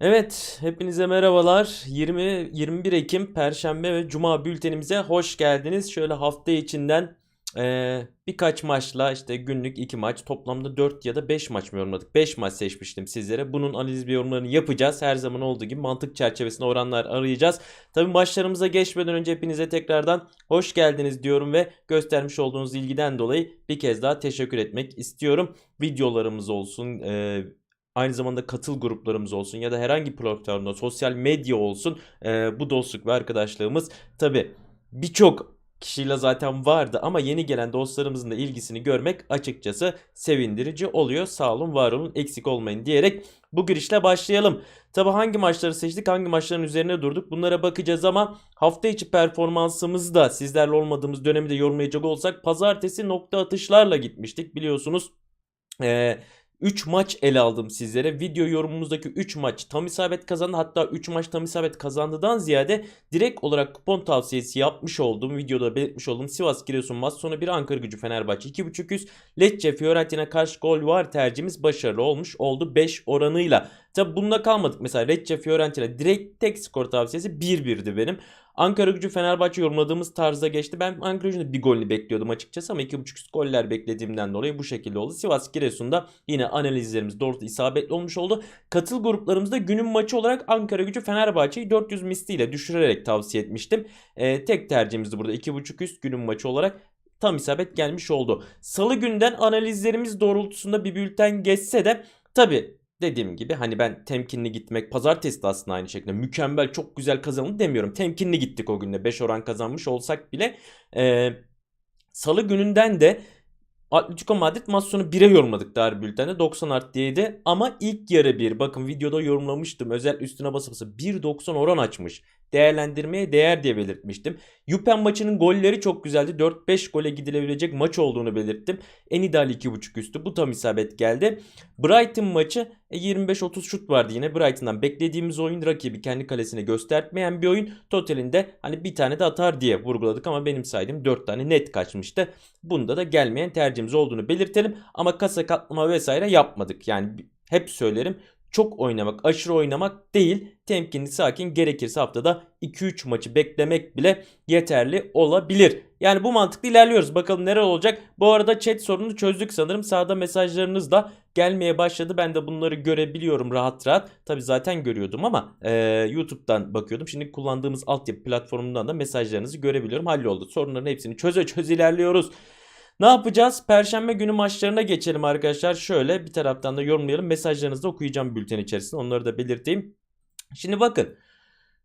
Evet, hepinize merhabalar. 20 21 Ekim Perşembe ve Cuma bültenimize hoş geldiniz. Şöyle hafta içinden eee, birkaç maçla işte günlük 2 maç, toplamda 4 ya da 5 maç mı yorumladık? 5 maç seçmiştim sizlere. Bunun analiz ve yorumlarını yapacağız. Her zaman olduğu gibi mantık çerçevesinde oranlar arayacağız. Tabii maçlarımıza geçmeden önce hepinize tekrardan hoş geldiniz diyorum ve göstermiş olduğunuz ilgiden dolayı bir kez daha teşekkür etmek istiyorum. Videolarımız olsun, eee Aynı zamanda katıl gruplarımız olsun ya da herhangi platformda sosyal medya olsun e, bu dostluk ve arkadaşlığımız tabi birçok kişiyle zaten vardı ama yeni gelen dostlarımızın da ilgisini görmek açıkçası sevindirici oluyor. Sağ olun var olun eksik olmayın diyerek bu girişle başlayalım. Tabi hangi maçları seçtik hangi maçların üzerine durduk bunlara bakacağız ama hafta içi performansımızı da sizlerle olmadığımız dönemi de yorumlayacak olsak pazartesi nokta atışlarla gitmiştik biliyorsunuz. Eee 3 maç ele aldım sizlere. Video yorumumuzdaki 3 maç tam isabet kazandı. Hatta 3 maç tam isabet kazandıdan ziyade direkt olarak kupon tavsiyesi yapmış olduğum videoda belirtmiş olduğum Sivas Giresun maç sonu bir Ankara gücü Fenerbahçe 2.5 üst Lecce Fiorentina karşı gol var tercihimiz başarılı olmuş oldu 5 oranıyla. Tabi bununla kalmadık. Mesela Lecce Fiorentina direkt tek skor tavsiyesi 1-1'di benim. Ankara gücü Fenerbahçe yorumladığımız tarzda geçti. Ben Ankara gücünün bir golünü bekliyordum açıkçası ama 2.5 üst goller beklediğimden dolayı bu şekilde oldu. Sivas Giresun'da yine analizlerimiz doğru isabetli olmuş oldu. Katıl gruplarımızda günün maçı olarak Ankara gücü Fenerbahçe'yi 400 misliyle düşürerek tavsiye etmiştim. Ee, tek tercihimizdi burada 2.5 üst günün maçı olarak tam isabet gelmiş oldu. Salı günden analizlerimiz doğrultusunda bir bülten geçse de tabi dediğim gibi hani ben temkinli gitmek pazartesi de aslında aynı şekilde mükemmel çok güzel kazanıldı demiyorum. Temkinli gittik o günde 5 oran kazanmış olsak bile. E, salı gününden de Atletico Madrid maç sonu 1'e yorumladık dar bültende 90 art diyeydi ama ilk yarı 1 bakın videoda yorumlamıştım özel üstüne basa basa 1.90 oran açmış değerlendirmeye değer diye belirtmiştim. Yupen maçının golleri çok güzeldi. 4-5 gole gidilebilecek maç olduğunu belirttim. En ideal 2.5 üstü. Bu tam isabet geldi. Brighton maçı 25-30 e, şut vardı yine. Brighton'dan beklediğimiz oyun rakibi kendi kalesine göstermeyen bir oyun. Totalinde hani bir tane de atar diye vurguladık ama benim saydığım 4 tane net kaçmıştı. Bunda da gelmeyen tercihimiz olduğunu belirtelim. Ama kasa katlama vesaire yapmadık. Yani hep söylerim çok oynamak, aşırı oynamak değil. Temkinli, sakin gerekirse haftada 2-3 maçı beklemek bile yeterli olabilir. Yani bu mantıkla ilerliyoruz. Bakalım neler olacak. Bu arada chat sorununu çözdük sanırım. Sağda mesajlarınız da gelmeye başladı. Ben de bunları görebiliyorum rahat rahat. Tabi zaten görüyordum ama e, YouTube'dan bakıyordum. Şimdi kullandığımız altyapı platformundan da mesajlarınızı görebiliyorum. Halloldu. Sorunların hepsini çöze çöz ilerliyoruz. Ne yapacağız? Perşembe günü maçlarına geçelim arkadaşlar. Şöyle bir taraftan da yorumlayalım. Mesajlarınızı okuyacağım bülten içerisinde. Onları da belirteyim. Şimdi bakın.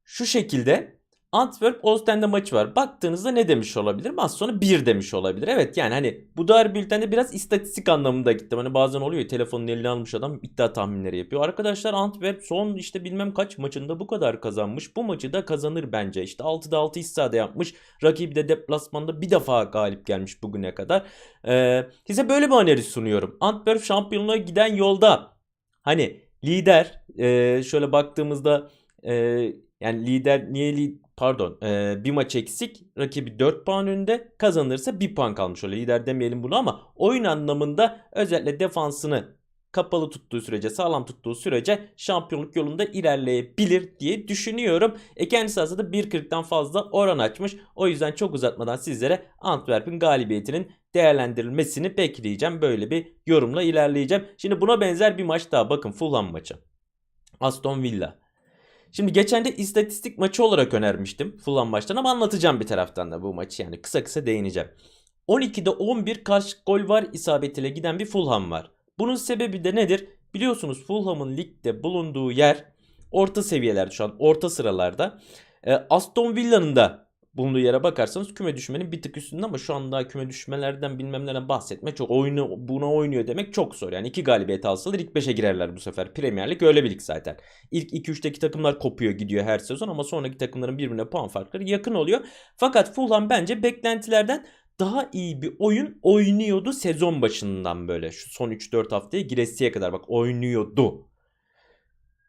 Şu şekilde Antwerp Ostende maçı var. Baktığınızda ne demiş olabilir? Az sonra 1 demiş olabilir. Evet yani hani bu dar bültende biraz istatistik anlamında gittim. Hani bazen oluyor ya telefonun eline almış adam iddia tahminleri yapıyor. Arkadaşlar Antwerp son işte bilmem kaç maçında bu kadar kazanmış. Bu maçı da kazanır bence. İşte 6'da 6 istade yapmış. Rakibi de deplasmanda bir defa galip gelmiş bugüne kadar. Ee, size böyle bir analiz sunuyorum. Antwerp şampiyonluğa giden yolda. Hani lider e, şöyle baktığımızda e, yani lider niye li, pardon e, bir maç eksik rakibi 4 puan önünde kazanırsa 1 puan kalmış oluyor. Lider demeyelim bunu ama oyun anlamında özellikle defansını kapalı tuttuğu sürece sağlam tuttuğu sürece şampiyonluk yolunda ilerleyebilir diye düşünüyorum. E kendisi aslında 1.40'dan fazla oran açmış. O yüzden çok uzatmadan sizlere Antwerp'in galibiyetinin değerlendirilmesini bekleyeceğim. Böyle bir yorumla ilerleyeceğim. Şimdi buna benzer bir maç daha bakın Fulham maçı. Aston Villa. Şimdi geçen de istatistik maçı olarak önermiştim Fulham maçtan ama anlatacağım bir taraftan da bu maçı yani kısa kısa değineceğim. 12'de 11 karşı gol var isabetiyle giden bir Fulham var. Bunun sebebi de nedir? Biliyorsunuz Fulham'ın ligde bulunduğu yer orta seviyelerde şu an orta sıralarda. E, Aston Villa'nın da bulunduğu yere bakarsanız küme düşmenin bir tık üstünde ama şu anda küme düşmelerden bilmem nereden bahsetme çok oyunu buna oynuyor demek çok zor. Yani iki galibiyet alsalar ilk 5'e girerler bu sefer. Premier Lig öyle bir lig zaten. İlk 2-3'teki takımlar kopuyor gidiyor her sezon ama sonraki takımların birbirine puan farkları yakın oluyor. Fakat Fulham bence beklentilerden daha iyi bir oyun oynuyordu sezon başından böyle. Şu son 3-4 haftaya giresiye kadar bak oynuyordu.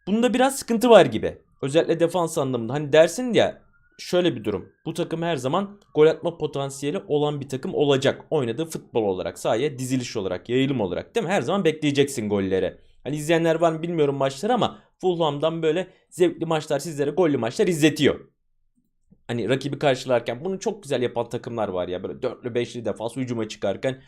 Bunda biraz sıkıntı var gibi. Özellikle defans anlamında. Hani dersin ya şöyle bir durum. Bu takım her zaman gol atma potansiyeli olan bir takım olacak. Oynadığı futbol olarak, sahaya diziliş olarak, yayılım olarak değil mi? Her zaman bekleyeceksin golleri. Hani izleyenler var mı bilmiyorum maçları ama Fulham'dan böyle zevkli maçlar sizlere gollü maçlar izletiyor. Hani rakibi karşılarken bunu çok güzel yapan takımlar var ya böyle dörtlü beşli defans hücuma çıkarken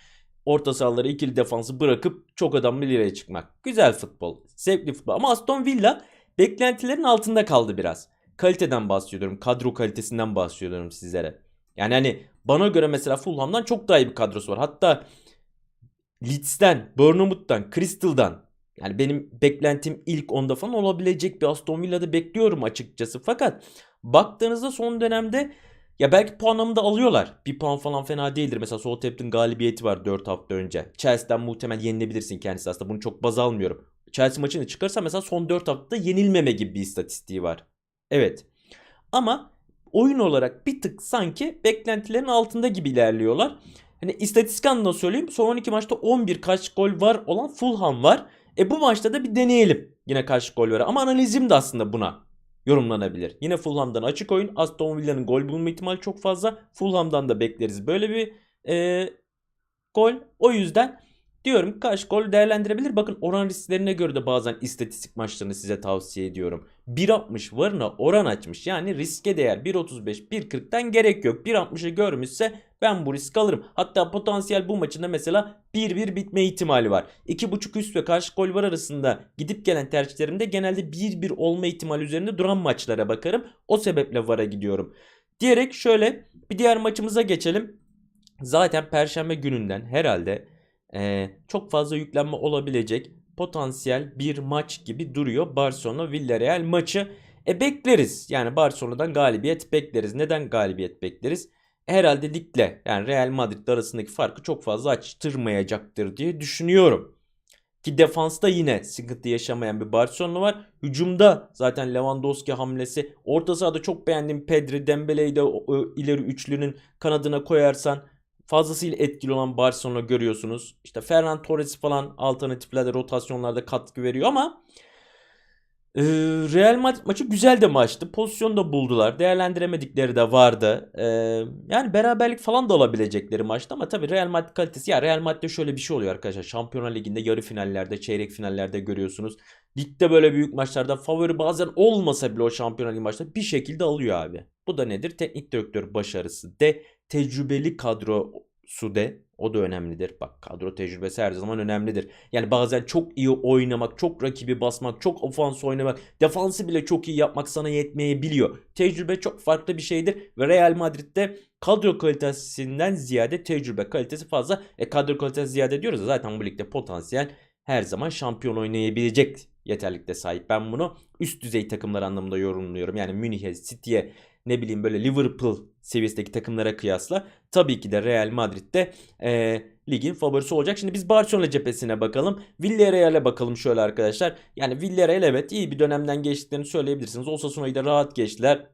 orta sahaları ikili defansı bırakıp çok adamlı ileriye çıkmak. Güzel futbol, zevkli futbol ama Aston Villa beklentilerin altında kaldı biraz. Kaliteden bahsediyorum, kadro kalitesinden bahsediyorum sizlere. Yani hani bana göre mesela Fulham'dan çok daha iyi bir kadrosu var. Hatta Leeds'ten, Bournemouth'tan, Crystal'dan yani benim beklentim ilk onda falan olabilecek bir Aston Villa'da bekliyorum açıkçası. Fakat baktığınızda son dönemde ya belki puanımı da alıyorlar. Bir puan falan fena değildir. Mesela Southampton galibiyeti var 4 hafta önce. Chelsea'den muhtemel yenilebilirsin kendisi aslında. Bunu çok baz almıyorum. Chelsea maçını çıkarsa mesela son 4 haftada yenilmeme gibi bir istatistiği var. Evet. Ama oyun olarak bir tık sanki beklentilerin altında gibi ilerliyorlar. Hani istatistik anlamda söyleyeyim. Son 12 maçta 11 kaç gol var olan Fulham var. E bu maçta da bir deneyelim. Yine kaç gol var. Ama analizim de aslında buna yorumlanabilir. Yine Fulham'dan açık oyun. Aston Villa'nın gol bulma ihtimali çok fazla. Fulham'dan da bekleriz böyle bir e, gol. O yüzden diyorum kaç gol değerlendirebilir. Bakın oran risklerine göre de bazen istatistik maçlarını size tavsiye ediyorum. 1.60 varına oran açmış. Yani riske değer 1.35 1.40'tan gerek yok. 1.60'ı görmüşse ben bu risk alırım. Hatta potansiyel bu maçında mesela 1-1 bitme ihtimali var. 2.5 üst ve karşı gol var arasında gidip gelen tercihlerimde genelde 1-1 olma ihtimali üzerinde duran maçlara bakarım. O sebeple VAR'a gidiyorum. Diyerek şöyle bir diğer maçımıza geçelim. Zaten perşembe gününden herhalde e, çok fazla yüklenme olabilecek potansiyel bir maç gibi duruyor. Barcelona Villarreal maçı. E bekleriz. Yani Barcelona'dan galibiyet bekleriz. Neden galibiyet bekleriz? Herhalde ligle yani Real Madrid arasındaki farkı çok fazla açtırmayacaktır diye düşünüyorum. Ki defansta yine sıkıntı yaşamayan bir Barcelona var. Hücumda zaten Lewandowski hamlesi. Orta sahada çok beğendiğim Pedri, Dembele'yi de ileri üçlünün kanadına koyarsan fazlasıyla etkili olan Barcelona görüyorsunuz. İşte Ferran Torres falan alternatiflerde rotasyonlarda katkı veriyor ama ee, Real Madrid maçı güzel de maçtı. Pozisyon da buldular. Değerlendiremedikleri de vardı. Ee, yani beraberlik falan da olabilecekleri maçtı ama tabii Real Madrid kalitesi. Ya Real Madrid'de şöyle bir şey oluyor arkadaşlar. Şampiyonlar Ligi'nde yarı finallerde, çeyrek finallerde görüyorsunuz. Ligde böyle büyük maçlarda favori bazen olmasa bile o Şampiyonlar Ligi maçta bir şekilde alıyor abi. Bu da nedir? Teknik direktör başarısı de tecrübeli kadrosu de o da önemlidir. Bak kadro tecrübesi her zaman önemlidir. Yani bazen çok iyi oynamak, çok rakibi basmak, çok ofans oynamak, defansı bile çok iyi yapmak sana yetmeyebiliyor. Tecrübe çok farklı bir şeydir ve Real Madrid'de kadro kalitesinden ziyade tecrübe kalitesi fazla. E kadro kalitesi ziyade diyoruz zaten bu ligde potansiyel her zaman şampiyon oynayabilecek yeterlikte sahip. Ben bunu üst düzey takımlar anlamında yorumluyorum. Yani Münih'e, City'ye, ne bileyim böyle Liverpool seviyesindeki takımlara kıyasla tabii ki de Real Madrid'de e, ligin favorisi olacak. Şimdi biz Barcelona cephesine bakalım. Villarreal'e bakalım şöyle arkadaşlar. Yani Villarreal evet iyi bir dönemden geçtiklerini söyleyebilirsiniz. Osasuna'yı da rahat geçtiler.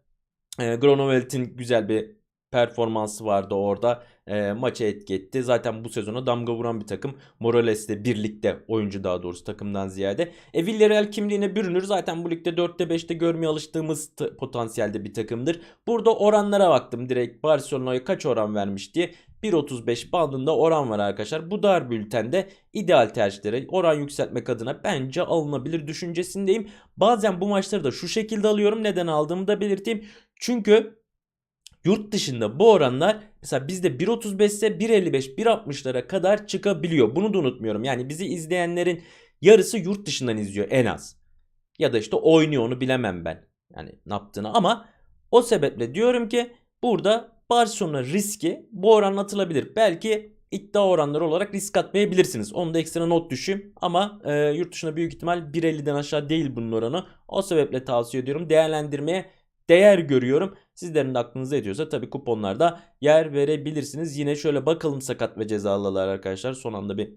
E, Gronovelt'in güzel bir performansı vardı orada. E, maça etki etti. Zaten bu sezona damga vuran bir takım. Morales ile birlikte oyuncu daha doğrusu takımdan ziyade. E, Villarreal kimliğine bürünür. Zaten bu ligde 4'te 5'te görmeye alıştığımız potansiyelde bir takımdır. Burada oranlara baktım direkt Barcelona'ya kaç oran vermiş diye. 1.35 bandında oran var arkadaşlar. Bu dar bültende ideal tercihleri oran yükseltmek adına bence alınabilir düşüncesindeyim. Bazen bu maçları da şu şekilde alıyorum. Neden aldığımı da belirteyim. Çünkü Yurt dışında bu oranlar mesela bizde 1.35 ise 1.55 1.60'lara kadar çıkabiliyor. Bunu da unutmuyorum. Yani bizi izleyenlerin yarısı yurt dışından izliyor en az. Ya da işte oynuyor onu bilemem ben. Yani ne yaptığını ama o sebeple diyorum ki burada Barcelona riski bu oran atılabilir. Belki iddia oranları olarak risk atmayabilirsiniz. Onu da ekstra not düşeyim. Ama e, yurt dışında büyük ihtimal 1.50'den aşağı değil bunun oranı. O sebeple tavsiye ediyorum. Değerlendirmeye değer görüyorum. Sizlerin de aklınıza ediyorsa tabii kuponlarda yer verebilirsiniz. Yine şöyle bakalım sakat ve cezalılar arkadaşlar. Son anda bir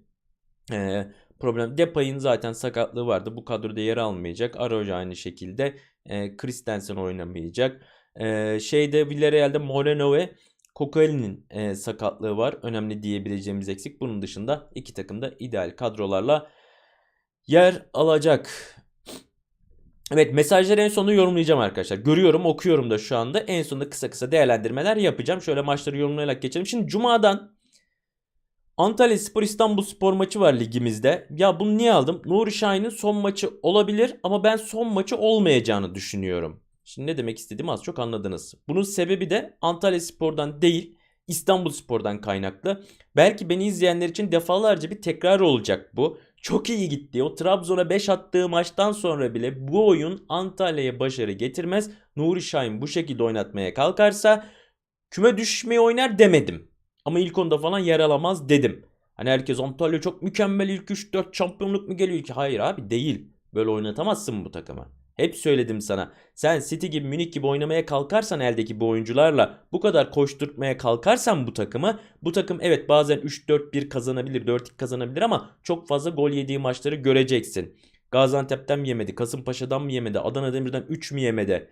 e, problem. Depay'ın zaten sakatlığı vardı. Bu kadroda yer almayacak. Araojo aynı şekilde. E, Christensen oynamayacak. E, şeyde Villarreal'de Moreno ve Kokali'nin e, sakatlığı var. Önemli diyebileceğimiz eksik. Bunun dışında iki takım da ideal kadrolarla yer alacak. Evet mesajları en sonunda yorumlayacağım arkadaşlar. Görüyorum okuyorum da şu anda. En sonunda kısa kısa değerlendirmeler yapacağım. Şöyle maçları yorumlayarak geçelim. Şimdi Cuma'dan Antalya Spor İstanbul Spor maçı var ligimizde. Ya bunu niye aldım? Nuri Şahin'in son maçı olabilir ama ben son maçı olmayacağını düşünüyorum. Şimdi ne demek istediğimi az çok anladınız. Bunun sebebi de Antalya Spor'dan değil İstanbul Spor'dan kaynaklı. Belki beni izleyenler için defalarca bir tekrar olacak bu. Çok iyi gitti. O Trabzon'a 5 attığı maçtan sonra bile bu oyun Antalya'ya başarı getirmez. Nuri Şahin bu şekilde oynatmaya kalkarsa küme düşmeyi oynar demedim. Ama ilk onda falan yer alamaz dedim. Hani herkes Antalya çok mükemmel ilk 3-4 şampiyonluk mu geliyor ki? Hayır abi değil. Böyle oynatamazsın bu takımı. Hep söyledim sana. Sen City gibi Münih gibi oynamaya kalkarsan eldeki bu oyuncularla bu kadar koşturtmaya kalkarsan bu takımı bu takım evet bazen 3-4-1 kazanabilir 4-2 kazanabilir ama çok fazla gol yediği maçları göreceksin. Gaziantep'ten mi yemedi? Kasımpaşa'dan mı yemedi? Adana Demir'den 3 mü yemedi?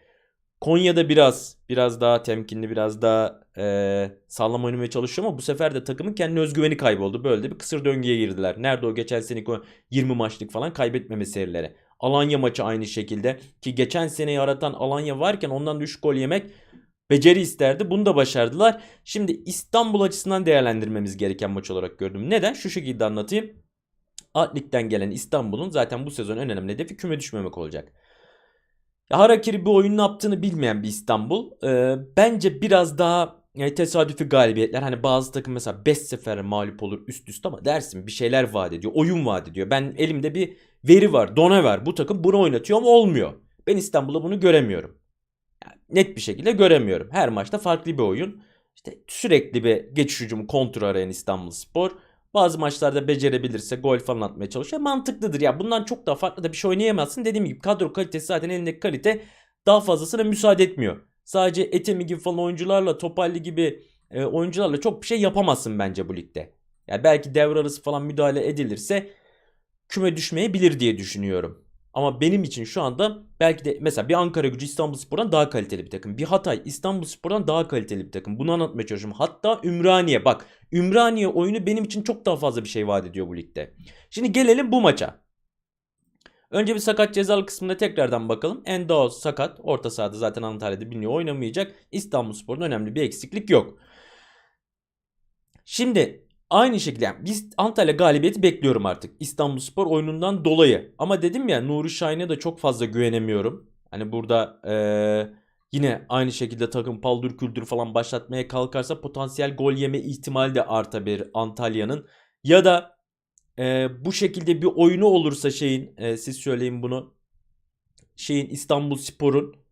Konya'da biraz biraz daha temkinli biraz daha e, sağlam oynamaya çalışıyor ama bu sefer de takımın kendi özgüveni kayboldu. Böyle de bir kısır döngüye girdiler. Nerede o geçen seneki o 20 maçlık falan kaybetmeme serileri. Alanya maçı aynı şekilde ki geçen sene yaratan Alanya varken ondan da 3 gol yemek beceri isterdi. Bunu da başardılar. Şimdi İstanbul açısından değerlendirmemiz gereken maç olarak gördüm. Neden? Şu şekilde anlatayım. Alt gelen İstanbul'un zaten bu sezon en önemli hedefi küme düşmemek olacak. Harakiri bir oyun ne yaptığını bilmeyen bir İstanbul. Ee, bence biraz daha yani tesadüfi galibiyetler. Hani bazı takım mesela 5 sefer mağlup olur üst üste ama dersin bir şeyler vaat ediyor. Oyun vaat ediyor. Ben elimde bir veri var. Dona var. Bu takım bunu oynatıyor ama olmuyor. Ben İstanbul'da bunu göremiyorum. Yani net bir şekilde göremiyorum. Her maçta farklı bir oyun. İşte sürekli bir geçiş hücumu kontrol arayan İstanbul Spor. Bazı maçlarda becerebilirse gol falan atmaya çalışıyor. Mantıklıdır ya. Bundan çok daha farklı da bir şey oynayamazsın. Dediğim gibi kadro kalitesi zaten elindeki kalite daha fazlasına müsaade etmiyor. Sadece Etemi gibi falan oyuncularla, Topalli gibi e, oyuncularla çok bir şey yapamazsın bence bu ligde. Yani belki devre arası falan müdahale edilirse küme düşmeyebilir diye düşünüyorum. Ama benim için şu anda belki de mesela bir Ankara gücü İstanbul Spor'dan daha kaliteli bir takım. Bir Hatay İstanbul Spor'dan daha kaliteli bir takım. Bunu anlatmaya çalışıyorum. Hatta Ümraniye bak Ümraniye oyunu benim için çok daha fazla bir şey vaat ediyor bu ligde. Şimdi gelelim bu maça. Önce bir sakat cezalı kısmına tekrardan bakalım. Endo sakat. Orta sahada zaten Antalya'da biliniyor oynamayacak. İstanbul Spor'un önemli bir eksiklik yok. Şimdi aynı şekilde yani biz Antalya galibiyeti bekliyorum artık. İstanbul Spor oyunundan dolayı. Ama dedim ya Nuri Şahin'e de çok fazla güvenemiyorum. Hani burada ee, yine aynı şekilde takım paldır küldür falan başlatmaya kalkarsa potansiyel gol yeme ihtimali de artabilir Antalya'nın. Ya da e, bu şekilde bir oyunu olursa şeyin e, siz söyleyin bunu şeyin İstanbul Spor'un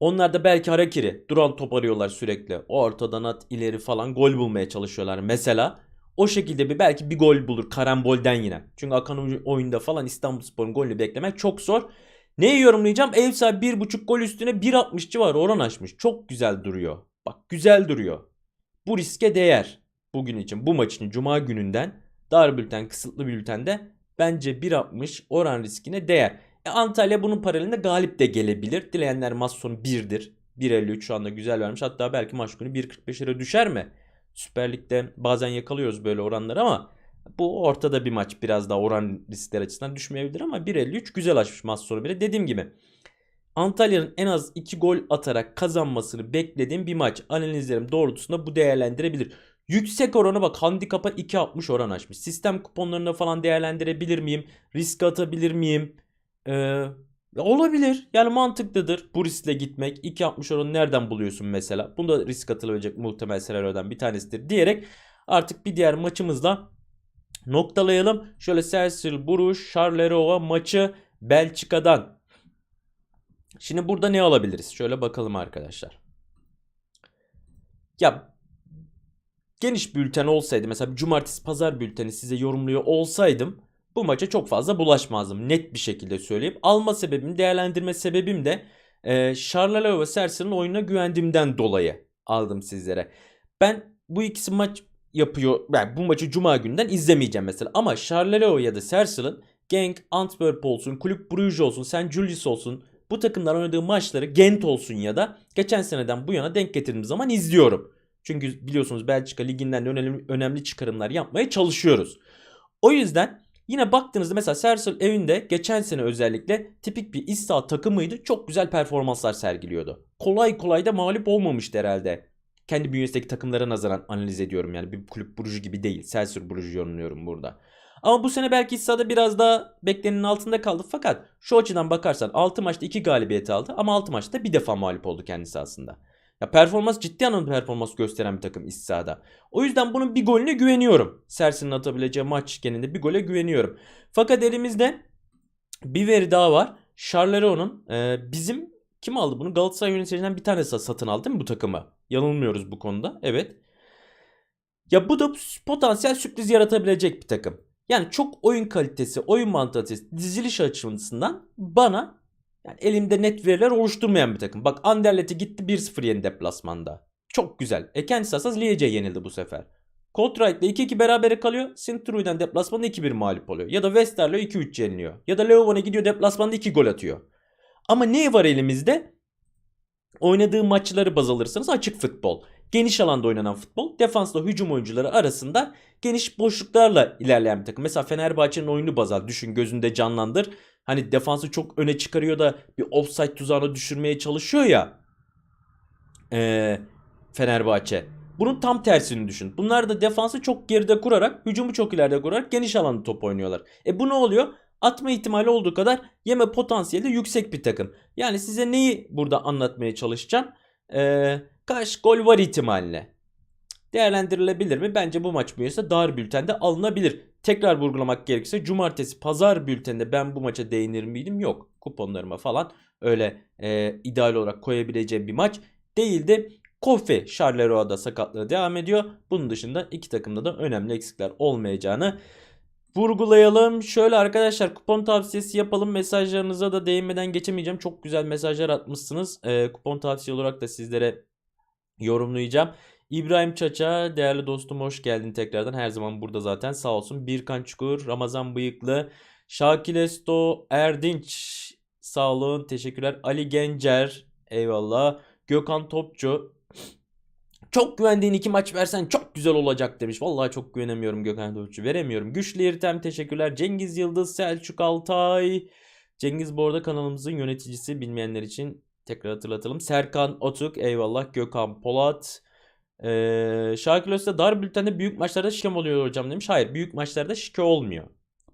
onlar da belki harakiri duran top arıyorlar sürekli. Ortadan at ileri falan gol bulmaya çalışıyorlar mesela. O şekilde bir belki bir gol bulur karambolden yine. Çünkü akan oyunda falan İstanbul Spor'un golünü beklemek çok zor. Neyi yorumlayacağım? Ev sahibi 1.5 gol üstüne 1.60 civarı oran açmış. Çok güzel duruyor. Bak güzel duruyor. Bu riske değer. Bugün için bu maçın cuma gününden dar bülten kısıtlı bültende bence 1.60 oran riskine değer. Antalya bunun paralelinde galip de gelebilir. Dileyenler maç sonu 1'dir. 1.53 şu anda güzel vermiş. Hatta belki maç günü 1.45 lira düşer mi? Süper Lig'de bazen yakalıyoruz böyle oranları ama bu ortada bir maç biraz daha oran riskler açısından düşmeyebilir ama 1.53 güzel açmış maç sonu bile. Dediğim gibi Antalya'nın en az 2 gol atarak kazanmasını beklediğim bir maç. Analizlerim doğrultusunda bu değerlendirebilir. Yüksek orana bak handikapa 2.60 oran açmış. Sistem kuponlarına falan değerlendirebilir miyim? Risk atabilir miyim? Ee, olabilir. Yani mantıklıdır bu riskle gitmek. 2.60 oranı nereden buluyorsun mesela? Bunda risk atılabilecek muhtemel senaryodan bir tanesidir diyerek artık bir diğer maçımızla noktalayalım. Şöyle Sersil Buruş Charleroi maçı Belçika'dan. Şimdi burada ne alabiliriz? Şöyle bakalım arkadaşlar. Ya geniş bülten olsaydı mesela cumartesi pazar bülteni size yorumluyor olsaydım bu maça çok fazla bulaşmazdım. Net bir şekilde söyleyeyim. Alma sebebim, değerlendirme sebebim de e, Charleroi ve Sersil'in oyununa güvendiğimden dolayı aldım sizlere. Ben bu ikisi maç yapıyor. Yani bu maçı cuma günden izlemeyeceğim mesela. Ama Charleroi ya da Sersil'in Genk, Antwerp olsun, Kulüp Bruges olsun, St. Julius olsun bu takımlar oynadığı maçları Gent olsun ya da geçen seneden bu yana denk getirdiğim zaman izliyorum. Çünkü biliyorsunuz Belçika liginden önemli, önemli çıkarımlar yapmaya çalışıyoruz. O yüzden yine baktığınızda mesela Sersil evinde geçen sene özellikle tipik bir İsta takımıydı. Çok güzel performanslar sergiliyordu. Kolay kolay da mağlup olmamıştı herhalde. kendi bünyesindeki takımlara nazaran analiz ediyorum. Yani bir kulüp Bruges gibi değil. Selçuk Bruges yorumluyorum burada. Ama bu sene belki sahada biraz daha beklenenin altında kaldı. Fakat şu açıdan bakarsan 6 maçta 2 galibiyet aldı ama 6 maçta bir defa mağlup oldu kendisi aslında. Ya performans ciddi anlamda performans gösteren bir takım iç sahada. O yüzden bunun bir golüne güveniyorum. Sersin'in atabileceği maç genelinde bir gole güveniyorum. Fakat elimizde bir veri daha var. Charlero'nun e, bizim kim aldı bunu? Galatasaray yöneticilerinden bir tanesi satın aldı değil mi bu takımı? Yanılmıyoruz bu konuda. Evet. Ya bu da potansiyel sürpriz yaratabilecek bir takım. Yani çok oyun kalitesi, oyun mantalitesi, diziliş açısından bana yani elimde net veriler oluşturmayan bir takım. Bak Anderlet'e gitti 1-0 yeni deplasmanda. Çok güzel. E kendisi asas Liège'e yenildi bu sefer. Courtride'le 2-2 berabere kalıyor. Sint-Truiden deplasmanda 2-1 mağlup oluyor. Ya da Westerlo 2-3 yeniliyor. Ya da Leeuwen'e gidiyor deplasmanda 2 gol atıyor. Ama ne var elimizde? Oynadığı maçları baz alırsanız açık futbol. Geniş alanda oynanan futbol. Defansla hücum oyuncuları arasında geniş boşluklarla ilerleyen bir takım. Mesela Fenerbahçe'nin oyunu baz al. Düşün gözünde canlandır. Hani defansı çok öne çıkarıyor da bir offside tuzağına düşürmeye çalışıyor ya. Ee, Fenerbahçe. Bunun tam tersini düşün. Bunlar da defansı çok geride kurarak, hücumu çok ileride kurarak geniş alanda top oynuyorlar. E bu ne oluyor? Atma ihtimali olduğu kadar yeme potansiyeli yüksek bir takım. Yani size neyi burada anlatmaya çalışacağım? Ee, kaç gol var ihtimaline. Değerlendirilebilir mi? Bence bu maç bünyesinde dar bültende alınabilir. Tekrar vurgulamak gerekirse cumartesi pazar bülteninde ben bu maça değinir miydim? Yok. Kuponlarıma falan öyle e, ideal olarak koyabileceğim bir maç değildi. Kofi Charleroi sakatlığı devam ediyor. Bunun dışında iki takımda da önemli eksikler olmayacağını vurgulayalım. Şöyle arkadaşlar kupon tavsiyesi yapalım. Mesajlarınıza da değinmeden geçemeyeceğim. Çok güzel mesajlar atmışsınız. E, kupon tavsiye olarak da sizlere yorumlayacağım. İbrahim Çaça değerli dostum hoş geldin tekrardan. Her zaman burada zaten sağ olsun. Birkan Çukur, Ramazan Bıyıklı, Şakil Esto, Erdinç sağ olun teşekkürler. Ali Gencer eyvallah. Gökhan Topçu çok güvendiğin iki maç versen çok güzel olacak demiş. Vallahi çok güvenemiyorum Gökhan Topçu. Veremiyorum. Güçlü İrtem teşekkürler. Cengiz Yıldız, Selçuk Altay. Cengiz bu arada kanalımızın yöneticisi bilmeyenler için tekrar hatırlatalım. Serkan Otuk eyvallah. Gökhan Polat. Ee, Şakir dar bültende büyük maçlarda şike oluyor hocam demiş. Hayır büyük maçlarda şike olmuyor.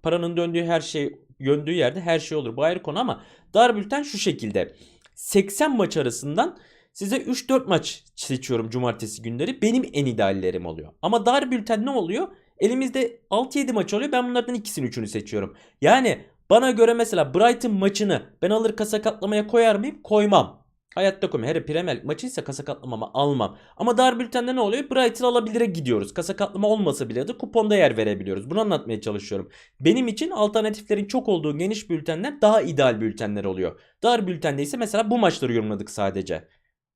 Paranın döndüğü her şey döndüğü yerde her şey olur. Bu ayrı konu ama dar bülten şu şekilde. 80 maç arasından size 3-4 maç seçiyorum cumartesi günleri. Benim en ideallerim oluyor. Ama dar bülten ne oluyor? Elimizde 6-7 maç oluyor. Ben bunlardan ikisini üçünü seçiyorum. Yani bana göre mesela Brighton maçını ben alır kasa katlamaya koyar mıyım? Koymam. Hayatta koyma. Her Premier Lig maçıysa kasa katlamama almam. Ama dar bültende ne oluyor? Brighton alabilire gidiyoruz. Kasa katlama olmasa bile de kuponda yer verebiliyoruz. Bunu anlatmaya çalışıyorum. Benim için alternatiflerin çok olduğu geniş bültenler daha ideal bültenler oluyor. Dar bültende ise mesela bu maçları yorumladık sadece.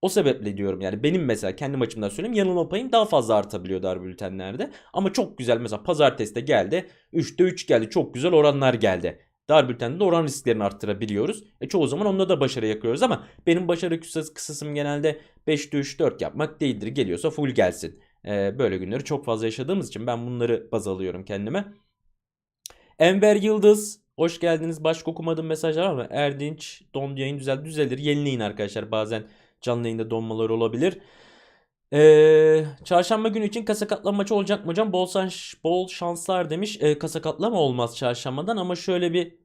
O sebeple diyorum yani benim mesela kendi maçımdan söyleyeyim yanılma payım daha fazla artabiliyor dar bültenlerde. Ama çok güzel mesela pazartesi de geldi. 3'te 3 geldi. Çok güzel oranlar geldi. Dar bültende de oran risklerini arttırabiliyoruz. E çoğu zaman onda da başarı yakıyoruz ama benim başarı kısası, kısasım genelde 5'te 3 4 yapmak değildir. Geliyorsa full gelsin. E, böyle günleri çok fazla yaşadığımız için ben bunları baz alıyorum kendime. Enver Yıldız Hoş geldiniz. Başka okumadığım mesajlar var mı? Erdinç, don yayın düzel düzelir. Yenileyin arkadaşlar. Bazen canlı yayında donmalar olabilir. Ee, çarşamba günü için kasa katlama maçı olacak mı hocam? Bol, şans, bol şanslar demiş. Ee, kasa katlama olmaz çarşambadan ama şöyle bir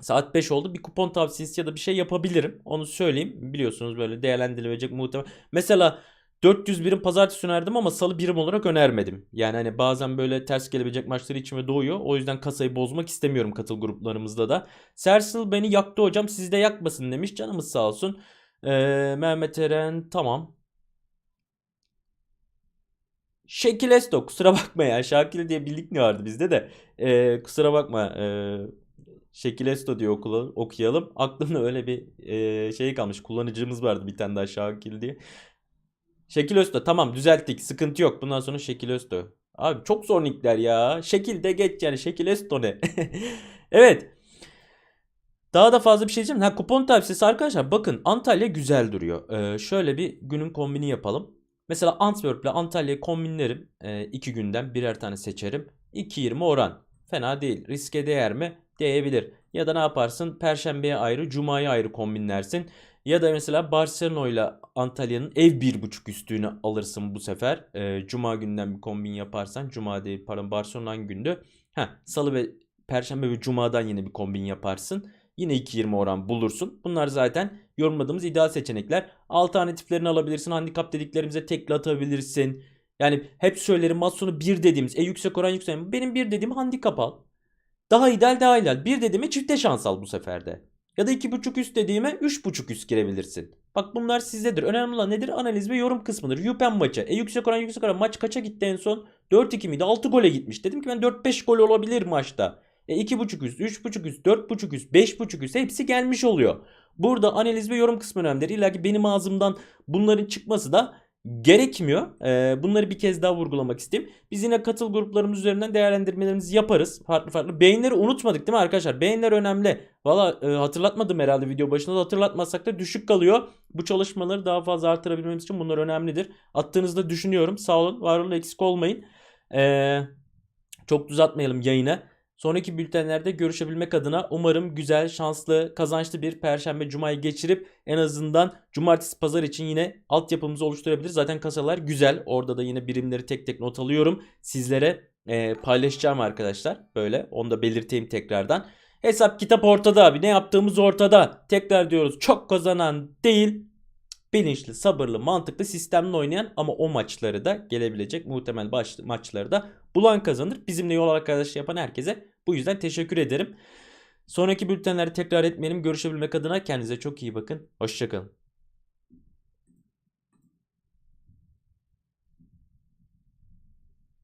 saat 5 oldu. Bir kupon tavsiyesi ya da bir şey yapabilirim. Onu söyleyeyim. Biliyorsunuz böyle değerlendirilecek muhtemelen. Mesela 400 birim pazartesi önerdim ama salı birim olarak önermedim. Yani hani bazen böyle ters gelebilecek maçları içime doğuyor. O yüzden kasayı bozmak istemiyorum katıl gruplarımızda da. Sersil beni yaktı hocam sizi de yakmasın demiş. Canımız sağ olsun. Ee, Mehmet Eren tamam. Şekil Esto kusura bakma ya. Şakil diye bildik mi vardı bizde de. Ee, kusura bakma. Ee, Şekil Esto diye okula, okuyalım. Aklımda öyle bir e, şey kalmış. Kullanıcımız vardı bir tane daha Şakil diye. Şekil Östo tamam düzelttik. Sıkıntı yok. Bundan sonra Şekil Östo. Abi çok zor nickler ya. Şekil de geç yani. Şekil Östo ne? evet. Daha da fazla bir şey diyeceğim. Ha kupon tavsiyesi arkadaşlar bakın Antalya güzel duruyor. Ee, şöyle bir günün kombini yapalım. Mesela Antwerp ile Antalya'yı kombinlerim. Ee, iki günden birer tane seçerim. 2.20 oran. Fena değil. Riske değer mi? Değebilir. Ya da ne yaparsın? Perşembeye ayrı, Cuma'ya ayrı kombinlersin. Ya da mesela Barcelona ile Antalya'nın ev 1.5 üstünü alırsın bu sefer. Ee, Cuma günden bir kombin yaparsan. Cuma değil pardon Barcelona gündü? Heh, Salı ve Perşembe ve Cuma'dan yine bir kombin yaparsın. Yine 2.20 oran bulursun. Bunlar zaten yorumladığımız ideal seçenekler. Alternatiflerini alabilirsin. Handikap dediklerimize tekli atabilirsin. Yani hep söylerim maç sonu 1 dediğimiz. E yüksek oran yüksek. Benim 1 dediğim handikap al. Daha ideal daha ideal. 1 dediğime çifte şans al bu seferde. Ya da 2.5 üst dediğime 3.5 üst girebilirsin. Bak bunlar sizdedir. Önemli olan nedir? Analiz ve yorum kısmıdır. Yupen maçı. E yüksek oran yüksek oran. Maç kaça gitti en son? 4-2 miydi? 6 gole gitmiş. Dedim ki ben 4-5 gol olabilir maçta. E 2.5 üst, 3.5 üst, 4.5 üst, 5.5 üst hepsi gelmiş oluyor. Burada analiz ve yorum kısmı önemlidir. İlla ki benim ağzımdan bunların çıkması da gerekmiyor. Ee, bunları bir kez daha vurgulamak isteyeyim. Biz yine katıl gruplarımız üzerinden değerlendirmelerimizi yaparız. Farklı farklı. Beğenileri unutmadık değil mi arkadaşlar? Beğeniler önemli. Valla e, hatırlatmadım herhalde video başında da hatırlatmazsak da düşük kalıyor. Bu çalışmaları daha fazla artırabilmemiz için bunlar önemlidir. Attığınızda düşünüyorum. Sağ olun. Var olun eksik olmayın. Ee, çok uzatmayalım yayını. Sonraki bültenlerde görüşebilmek adına umarım güzel, şanslı, kazançlı bir perşembe cumayı geçirip en azından cumartesi pazar için yine altyapımızı oluşturabiliriz. Zaten kasalar güzel. Orada da yine birimleri tek tek not alıyorum. Sizlere e, paylaşacağım arkadaşlar. Böyle onu da belirteyim tekrardan. Hesap kitap ortada abi. Ne yaptığımız ortada. Tekrar diyoruz çok kazanan değil. Bilinçli, sabırlı, mantıklı, sistemli oynayan ama o maçları da gelebilecek muhtemel baş, maçları da bulan kazanır. Bizimle yol arkadaşı yapan herkese bu yüzden teşekkür ederim. Sonraki bültenleri tekrar etmeyelim. Görüşebilmek adına kendinize çok iyi bakın. Hoşçakalın.